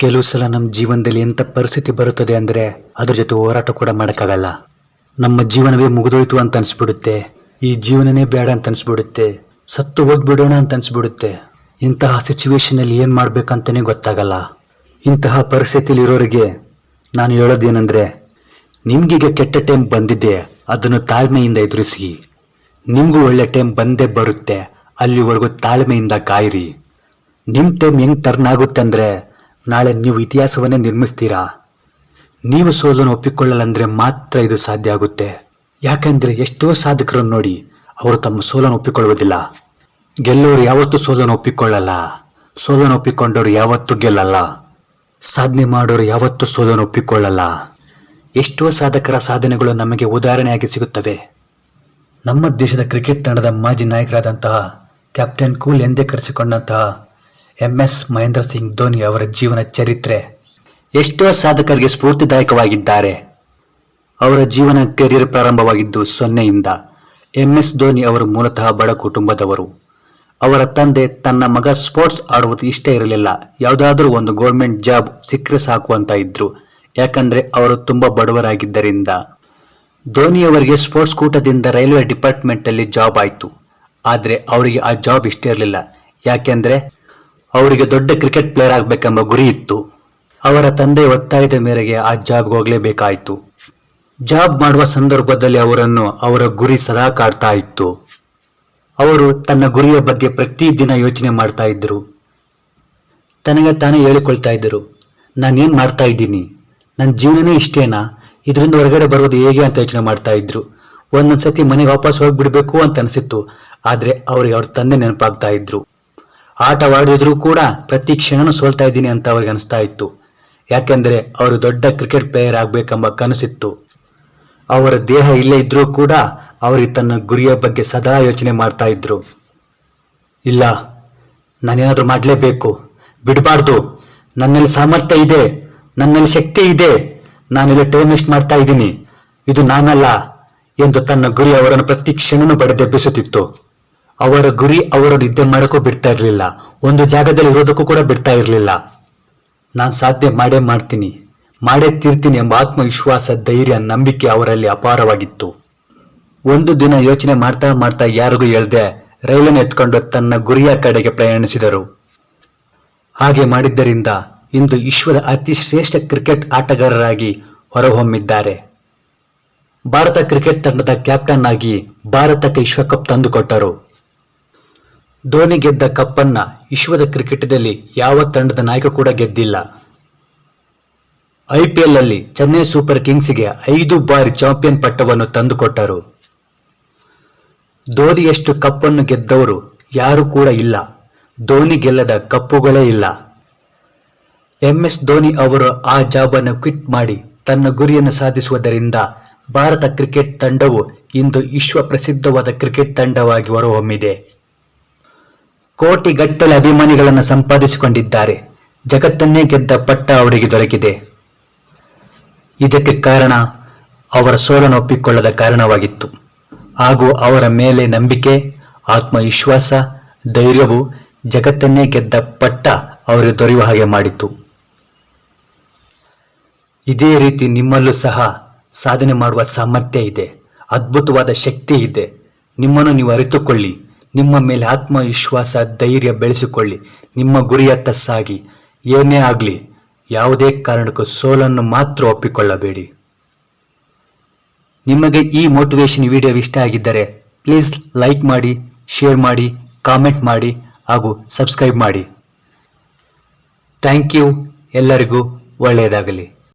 ಕೆಲವು ಸಲ ನಮ್ಮ ಜೀವನದಲ್ಲಿ ಎಂಥ ಪರಿಸ್ಥಿತಿ ಬರುತ್ತದೆ ಅಂದರೆ ಅದ್ರ ಜೊತೆ ಹೋರಾಟ ಕೂಡ ಮಾಡೋಕ್ಕಾಗಲ್ಲ. ನಮ್ಮ ಜೀವನವೇ ಮುಗಿದೋಯ್ತು ಅಂತ ಅನಿಸ್ಬಿಡುತ್ತೆ. ಈ ಜೀವನನೇ ಬೇಡ ಅಂತ ಅನಿಸ್ಬಿಡುತ್ತೆ. ಸತ್ತು ಹೋಗ್ಬಿಡೋಣ ಅಂತ ಅನಿಸ್ಬಿಡುತ್ತೆ. ಇಂತಹ ಸಿಚುವೇಶನಲ್ಲಿ ಏನು ಮಾಡಬೇಕಂತಲೇ ಗೊತ್ತಾಗಲ್ಲ. ಇಂತಹ ಪರಿಸ್ಥಿತಿಯಲ್ಲಿ ಇರೋರಿಗೆ ನಾನು ಹೇಳೋದೇನೆಂದರೆ, ನಿಮಗೀಗ ಕೆಟ್ಟ ಟೈಮ್ ಬಂದಿದೆ, ಅದನ್ನು ತಾಳ್ಮೆಯಿಂದ ಎದುರಿಸಿ. ನಿಮಗೂ ಒಳ್ಳೆ ಟೈಮ್ ಬಂದೇ ಬರುತ್ತೆ, ಅಲ್ಲಿವರೆಗೂ ತಾಳ್ಮೆಯಿಂದ ಕಾಯಿರಿ. ನಿಮ್ಮ ಟೈಮ್ ಹೆಂಗೆ ಟರ್ನ್ ಆಗುತ್ತೆ ಅಂದರೆ ನಾಳೆ ನೀವು ಇತಿಹಾಸವನ್ನೇ ನಿರ್ಮಿಸ್ತೀರಾ? ನೀವು ಸೋಲನ್ನು ಒಪ್ಪಿಕೊಳ್ಳಲಂದ್ರೆ ಮಾತ್ರ ಇದು ಸಾಧ್ಯ ಆಗುತ್ತೆ. ಯಾಕೆಂದ್ರೆ ಎಷ್ಟೋ ಸಾಧಕರನ್ನು ನೋಡಿ ಅವರು ತಮ್ಮ ಸೋಲನ್ನು ಒಪ್ಪಿಕೊಳ್ಳುವುದಿಲ್ಲ. ಗೆಲ್ಲೋರು ಯಾವತ್ತೂ ಸೋಲನ್ನು ಒಪ್ಪಿಕೊಳ್ಳಲ್ಲ. ಸೋಲನ್ನು ಒಪ್ಪಿಕೊಂಡವರು ಯಾವತ್ತೂ ಗೆಲ್ಲಲ್ಲ. ಸಾಧನೆ ಮಾಡೋರು ಯಾವತ್ತೂ ಸೋಲನ್ನು ಒಪ್ಪಿಕೊಳ್ಳಲ್ಲ. ಎಷ್ಟೋ ಸಾಧಕರ ಸಾಧನೆಗಳು ನಮಗೆ ಉದಾಹರಣೆಯಾಗಿ ಸಿಗುತ್ತವೆ. ನಮ್ಮ ದೇಶದ ಕ್ರಿಕೆಟ್ ತಂಡದ ಮಾಜಿ ನಾಯಕರಾದಂತಹ ಕ್ಯಾಪ್ಟನ್ ಕೂಲ್ ಎಂದೇ ಕರೆಸಿಕೊಂಡಂತಹ ಎಂ ಎಸ್ ಮಹೇಂದ್ರ ಸಿಂಗ್ ಧೋನಿ ಅವರ ಜೀವನ ಚರಿತ್ರೆ. ಎಷ್ಟೋ ಸಾಧಕರಿಗೆ ಸ್ಫೂರ್ತಿದಾಯಕವಾಗಿದ್ದಾರೆ. ಅವರ ಜೀವನ ಕೆರಿಯರ್ ಪ್ರಾರಂಭವಾಗಿದ್ದು ಸೊನ್ನೆಯಿಂದ ಎಂಎಸ್ ಧೋನಿ ಅವರು ಮೂಲತಃ ಬಡ ಕುಟುಂಬದವರು. ಅವರ ತಂದೆ, ತನ್ನ ಮಗ ಸ್ಪೋರ್ಟ್ಸ್ ಆಡುವುದು ಇಷ್ಟ ಇರಲಿಲ್ಲ. ಯಾವುದಾದ್ರೂ ಒಂದು ಗೌರ್ಮೆಂಟ್ ಜಾಬ್ ಸಿಕ್ಕರೆ ಸಾಕು ಅಂತ ಇದ್ರು. ಯಾಕಂದ್ರೆ ಅವರು ತುಂಬಾ ಬಡವರಾಗಿದ್ದರಿಂದ. ಧೋನಿಯವರಿಗೆ ಸ್ಪೋರ್ಟ್ಸ್ ಕೂಟದಿಂದ ರೈಲ್ವೆ ಡಿಪಾರ್ಟ್ಮೆಂಟ್ ಅಲ್ಲಿ ಜಾಬ್ ಆಯ್ತು. ಆದ್ರೆ ಅವರಿಗೆ ಆ ಜಾಬ್ ಇಷ್ಟ ಇರಲಿಲ್ಲ. ಯಾಕೆಂದ್ರೆ ಅವರಿಗೆ ದೊಡ್ಡ ಕ್ರಿಕೆಟ್ ಪ್ಲೇಯರ್ ಆಗಬೇಕೆಂಬ ಗುರಿ ಇತ್ತು. ಅವರ ತಂದೆ ಒತ್ತಾಯದ ಮೇರೆಗೆ ಆ ಜಾಬ್ಗೆ ಹೋಗಲೇಬೇಕಾಯಿತು. ಜಾಬ್ ಮಾಡುವ ಸಂದರ್ಭದಲ್ಲಿ ಅವರನ್ನು ಅವರ ಗುರಿ ಸದಾ ಕಾಡ್ತಾ ಇತ್ತು. ಅವರು ತನ್ನ ಗುರಿಯ ಬಗ್ಗೆ ಪ್ರತಿದಿನ ಯೋಚನೆ ಮಾಡ್ತಾ ಇದ್ದರು. ತನಗೆ ತಾನೇ ಹೇಳಿಕೊಳ್ತಾ ಇದ್ದರು, ನಾನೇನು ಮಾಡ್ತಾ ಇದ್ದೀನಿ? ನನ್ನ ಜೀವನನೇ ಇಷ್ಟೇನಾ? ಇದರಿಂದ ಹೊರಗಡೆ ಬರೋದು ಹೇಗೆ ಅಂತ ಯೋಚನೆ ಮಾಡ್ತಾ ಇದ್ರು. ಒಂದೊಂದ್ಸತಿ ಮನೆಗೆ ವಾಪಸ್ ಹೋಗಿಬಿಡಬೇಕು ಅಂತ ಅನಿಸಿತ್ತು. ಆದರೆ ಅವರಿಗೆ ಅವ್ರ ತಂದೆ ನೆನಪಾಗ್ತಾ ಇದ್ರು. ಆಟವಾಡಿದ್ರು ಕೂಡ ಪ್ರತಿ ಕ್ಷಣನೂ ಸೋಲ್ತಾ ಇದ್ದೀನಿ ಅಂತ ಅವ್ರಿಗೆ ಅನಿಸ್ತಾ ಇತ್ತು. ಯಾಕೆಂದ್ರೆ ಅವರು ದೊಡ್ಡ ಕ್ರಿಕೆಟ್ ಪ್ಲೇಯರ್ ಆಗ್ಬೇಕೆಂಬ ಕನಸಿತ್ತು. ಅವರ ದೇಹ ಇಲ್ಲೇ ಇದ್ರೂ ಕೂಡ ಅವರಿಗೆ ತನ್ನ ಗುರಿಯ ಬಗ್ಗೆ ಸದಾ ಯೋಚನೆ ಮಾಡ್ತಾ ಇದ್ರು. ಇಲ್ಲ, ನಾನೇನಾದರೂ ಮಾಡಲೇಬೇಕು. ಬಿಡಬಾರ್ದು. ನನ್ನಲ್ಲಿ ಸಾಮರ್ಥ್ಯ ಇದೆ. ನನ್ನಲ್ಲಿ ಶಕ್ತಿ ಇದೆ. ನಾನಿಲ್ಲ ಟೈಮ್ ವೇಸ್ಟ್ ಮಾಡ್ತಾ ಇದ್ದೀನಿ. ಇದು ನಾನಲ್ಲ ಎಂದು ತನ್ನ ಗುರಿ ಅವರನ್ನು ಪ್ರತಿ ಕ್ಷಣನೂ ಬಡಿದೆಬ್ಬಿಸುತ್ತಿತ್ತು. ಅವರ ಗುರಿ ಅವರು ನಿದ್ದೆ ಮಾಡೋಕ್ಕೂ ಬಿಡ್ತಾ ಇರಲಿಲ್ಲ. ಒಂದು ಜಾಗದಲ್ಲಿ ಇರೋದಕ್ಕೂ ಕೂಡ ಬಿಡ್ತಾ ಇರಲಿಲ್ಲ. ನಾನು ಸಾಧ್ಯ ಮಾಡೇ ಮಾಡ್ತೀನಿ, ಮಾಡೇ ತೀರ್ತೀನಿ ಎಂಬ ಆತ್ಮವಿಶ್ವಾಸ, ಧೈರ್ಯ, ನಂಬಿಕೆ ಅವರಲ್ಲಿ ಅಪಾರವಾಗಿತ್ತು. ಒಂದು ದಿನ ಯೋಚನೆ ಮಾಡ್ತಾ ಮಾಡ್ತಾ ಯಾರಿಗೂ ಹೇಳ್ದೆ, ರೈಲನ್ನು ಎತ್ಕೊಂಡು ತನ್ನ ಗುರಿಯ ಕಡೆಗೆ ಪ್ರಯಾಣಿಸಿದರು. ಹಾಗೆ ಮಾಡಿದ್ದರಿಂದ ಇಂದು ವಿಶ್ವದ ಅತಿ ಶ್ರೇಷ್ಠ ಕ್ರಿಕೆಟ್ ಆಟಗಾರರಾಗಿ ಹೊರಹೊಮ್ಮಿದ್ದಾರೆ. ಭಾರತ ಕ್ರಿಕೆಟ್ ತಂಡದ ಕ್ಯಾಪ್ಟನ್ ಆಗಿ ಭಾರತಕ್ಕೆ ವಿಶ್ವಕಪ್ ತಂದುಕೊಟ್ಟರು. ಧೋನಿ ಗೆದ್ದ ಕಪ್ಪನ್ನ ವಿಶ್ವದ ಕ್ರಿಕೆಟ್ನಲ್ಲಿ ಯಾವ ತಂಡದ ನಾಯಕ ಕೂಡ ಗೆದ್ದಿಲ್ಲ. ಐಪಿಎಲ್ ಅಲ್ಲಿ ಚೆನ್ನೈ ಸೂಪರ್ ಕಿಂಗ್ಸ್ಗೆ ಐದು ಬಾರಿ ಚಾಂಪಿಯನ್ ಪಟ್ಟವನ್ನು ತಂದುಕೊಟ್ಟರು. ಧೋನಿಯಷ್ಟು ಕಪ್ಪನ್ನು ಗೆದ್ದವರು ಯಾರು ಕೂಡ ಇಲ್ಲ. ಧೋನಿ ಗೆಲ್ಲದ ಕಪ್ಪುಗಳೇ ಇಲ್ಲ. ಎಂ ಎಸ್ ಧೋನಿ ಅವರು ಆ ಜಾಬನ್ನು ಕ್ವಿಟ್ ಮಾಡಿ ತನ್ನ ಗುರಿಯನ್ನು ಸಾಧಿಸುವುದರಿಂದ ಭಾರತ ಕ್ರಿಕೆಟ್ ತಂಡವು ಇಂದು ವಿಶ್ವ ಪ್ರಸಿದ್ಧವಾದ ಕ್ರಿಕೆಟ್ ತಂಡವಾಗಿ ಹೊರಹೊಮ್ಮಿದೆ. ಕೋಟಿಗಟ್ಟಲೆ ಅಭಿಮಾನಿಗಳನ್ನು ಸಂಪಾದಿಸಿಕೊಂಡಿದ್ದಾರೆ. ಜಗತ್ತನ್ನೇ ಗೆದ್ದ ಪಟ್ಟ ಅವರಿಗೆ ದೊರಕಿದೆ. ಇದಕ್ಕೆ ಕಾರಣ ಅವರ ಸೋಲನ್ನು ಒಪ್ಪಿಕೊಳ್ಳದ ಕಾರಣವಾಗಿತ್ತು. ಹಾಗೂ ಅವರ ಮೇಲೆ ನಂಬಿಕೆ, ಆತ್ಮವಿಶ್ವಾಸ, ಧೈರ್ಯವು ಜಗತ್ತನ್ನೇ ಗೆದ್ದ ಪಟ್ಟ ಅವರಿಗೆ ದೊರೆಯುವ ಹಾಗೆ ಮಾಡಿತು ಇದೇ ರೀತಿ ನಿಮ್ಮಲ್ಲೂ ಸಹ ಸಾಧನೆ ಮಾಡುವ ಸಾಮರ್ಥ್ಯ ಇದೆ. ಅದ್ಭುತವಾದ ಶಕ್ತಿ ಇದೆ. ನಿಮ್ಮನ್ನು ನೀವು ಅರಿತುಕೊಳ್ಳಿ. ನಿಮ್ಮ ಮೇಲೆ ಆತ್ಮವಿಶ್ವಾಸ, ಧೈರ್ಯ ಬೆಳೆಸಿಕೊಳ್ಳಿ. ನಿಮ್ಮ ಗುರಿಯತ್ತ ಸಾಗಿ. ಏನೇ ಆಗಲಿ, ಯಾವುದೇ ಕಾರಣಕ್ಕೂ ಸೋಲನ್ನು ಮಾತ್ರ ಒಪ್ಪಿಕೊಳ್ಳಬೇಡಿ. ನಿಮಗೆ ಈ ಮೋಟಿವೇಶನ್ ವಿಡಿಯೋ ಇಷ್ಟ ಆಗಿದ್ದರೆ ಪ್ಲೀಸ್ ಲೈಕ್ ಮಾಡಿ ಶೇರ್ ಮಾಡಿ ಕಾಮೆಂಟ್ ಮಾಡಿ, ಹಾಗೂ ಸಬ್ಸ್ಕ್ರೈಬ್ ಮಾಡಿ. ಥ್ಯಾಂಕ್ ಯು ಎಲ್ಲರಿಗೂ ಒಳ್ಳೆಯದಾಗಲಿ.